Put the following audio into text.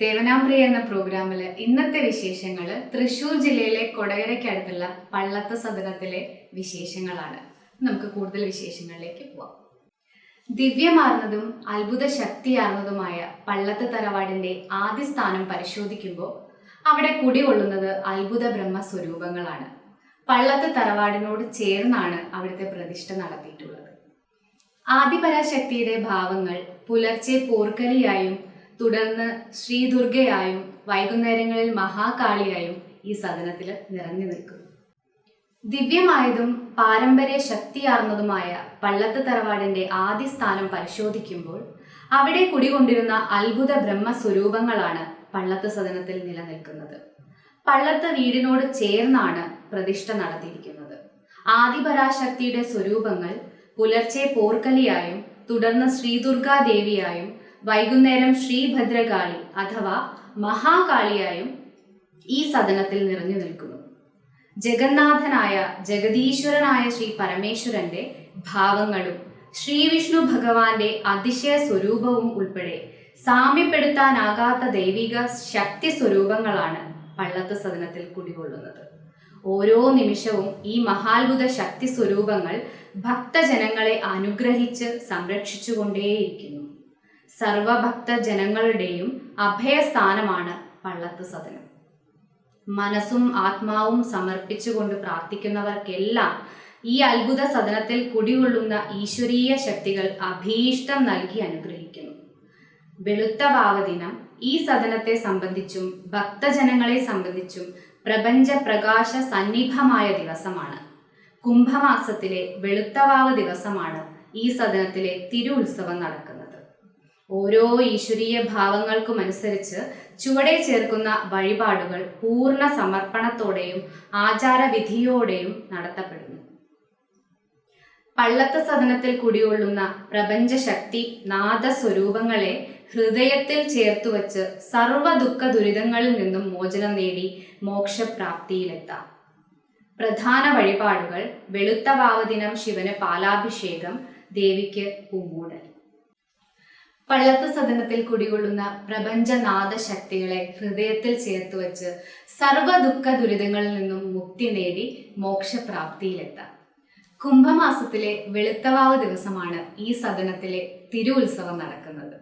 ദേവനാംപ്രിയ എന്ന പ്രോഗ്രാമിൽ ഇന്നത്തെ വിശേഷങ്ങൾ തൃശൂർ ജില്ലയിലെ കൊടകരയ്ക്കടുത്തുള്ള പള്ളത്ത സദനത്തിലെ വിശേഷങ്ങളാണ്. നമുക്ക് കൂടുതൽ വിശേഷങ്ങളിലേക്ക് പോവാം. ദിവ്യമാർന്നതും അത്ഭുത ശക്തിയാർന്നതുമായ പള്ളത്ത് തറവാടിന്റെ ആദ്യ സ്ഥാനം പരിശോധിക്കുമ്പോൾ അവിടെ കുടികൊള്ളുന്നത് അത്ഭുത ബ്രഹ്മ സ്വരൂപങ്ങളാണ് പള്ളത്ത് തറവാടിനോട് ചേർന്നാണ് അവിടുത്തെ പ്രതിഷ്ഠ നടത്തിയിട്ടുള്ളത്. ആദിപരാശക്തിയുടെ ഭാവങ്ങൾ പുലർച്ചെ പോർക്കലിയായും തുടർന്ന് ശ്രീ ദുർഗയായും വൈകുന്നേരങ്ങളിൽ മഹാകാളിയായും ഈ സദനത്തിൽ നിറഞ്ഞു നിൽക്കും. ദിവ്യമായതും പാരമ്പര്യ ശക്തിയാർന്നതുമായ പള്ളത്ത് തറവാടിന്റെ ആദ്യ സ്ഥാനം പരിശോധിക്കുമ്പോൾ അവിടെ കുടികൊണ്ടിരുന്ന അത്ഭുത ബ്രഹ്മസ്വരൂപങ്ങളാണ് പള്ളത്ത് സദനത്തിൽ നിലനിൽക്കുന്നത്. പള്ളത്ത് വീടിനോട് ചേർന്നാണ് പ്രതിഷ്ഠ നടത്തിയിരിക്കുന്നത്. ആദിപരാശക്തിയുടെ സ്വരൂപങ്ങൾ പുലർച്ചെ പോർക്കലിയായും തുടർന്ന് ശ്രീദുർഗാദേവിയായും വൈകുന്നേരം ശ്രീഭദ്രകാളി അഥവാ മഹാകാളിയായും ഈ സദനത്തിൽ നിറഞ്ഞു നിൽക്കുന്നു. ജഗന്നാഥനായ ജഗദീശ്വരനായ ശ്രീ പരമേശ്വരന്റെ ഭാവങ്ങളും ശ്രീവിഷ്ണു ഭഗവാന്റെ അതിശയ സ്വരൂപവും ഉൾപ്പെടെ സാമ്യപ്പെടുത്താനാകാത്ത ദൈവിക ശക്തി സ്വരൂപങ്ങളാണ് പള്ളത്ത് സദനത്തിൽ കുടികൊള്ളുന്നത്. ഓരോ നിമിഷവും ഈ മഹാത്ഭുത ശക്തി സ്വരൂപങ്ങൾ ഭക്തജനങ്ങളെ അനുഗ്രഹിച്ച് സംരക്ഷിച്ചുകൊണ്ടേയിരിക്കുന്നു. സർവഭക്ത ജനങ്ങളുടെയും അഭയസ്ഥാനമാണ് പള്ളത്ത് സദനം. മനസ്സും ആത്മാവും സമർപ്പിച്ചുകൊണ്ട് പ്രാർത്ഥിക്കുന്നവർക്കെല്ലാം ഈ അത്ഭുത സദനത്തിൽ കുടികൊള്ളുന്ന ഈശ്വരീയ ശക്തികൾ അഭീഷ്ടം നൽകി അനുഗ്രഹിക്കുന്നു. വെളുത്ത ഭാവദിനം ഈ സദനത്തെ സംബന്ധിച്ചും ഭക്തജനങ്ങളെ സംബന്ധിച്ചും പ്രപഞ്ച പ്രകാശ സന്നിഭമായ ദിവസമാണ്. കുംഭമാസത്തിലെ വെളുത്തവാവ് ദിവസമാണ് ഈ സദനത്തിലെ തിരു ഉത്സവം നടക്കുന്നത്. ഓരോ ഈശ്വരീയ ഭാവങ്ങൾക്കുമനുസരിച്ച് ചുവടെ ചേർക്കുന്ന വഴിപാടുകൾ പൂർണ സമർപ്പണത്തോടെയും ആചാരവിധിയോടെയും നടത്തപ്പെടുന്നു. പള്ളത്ത സദനത്തിൽ കുടികൊള്ളുന്ന പ്രപഞ്ചശക്തി നാദസ്വരൂപങ്ങളെ ഹൃദയത്തിൽ ചേർത്തുവച്ച് സർവ ദുഃഖ ദുരിതങ്ങളിൽ നിന്നും മോചനം നേടി മോക്ഷപ്രാപ്തിയിലെത്താം. പ്രധാന വഴിപാടുകൾ വെളുത്ത വാവദിനം ശിവന് പാലാഭിഷേകം ദേവിക്ക് പൂമൂടൽ പള്ളത്ത് സദനത്തിൽ കുടികൊള്ളുന്ന പ്രപഞ്ചനാഥ ശക്തികളെ ഹൃദയത്തിൽ ചേർത്ത് വച്ച് ദുഃഖ ദുരിതങ്ങളിൽ നിന്നും മുക്തി നേടി മോക്ഷപ്രാപ്തിയിലെത്താം. കുംഭമാസത്തിലെ വെളുത്തവാവ് ദിവസമാണ് ഈ സദനത്തിലെ തിരു ഉത്സവം നടക്കുന്നത്.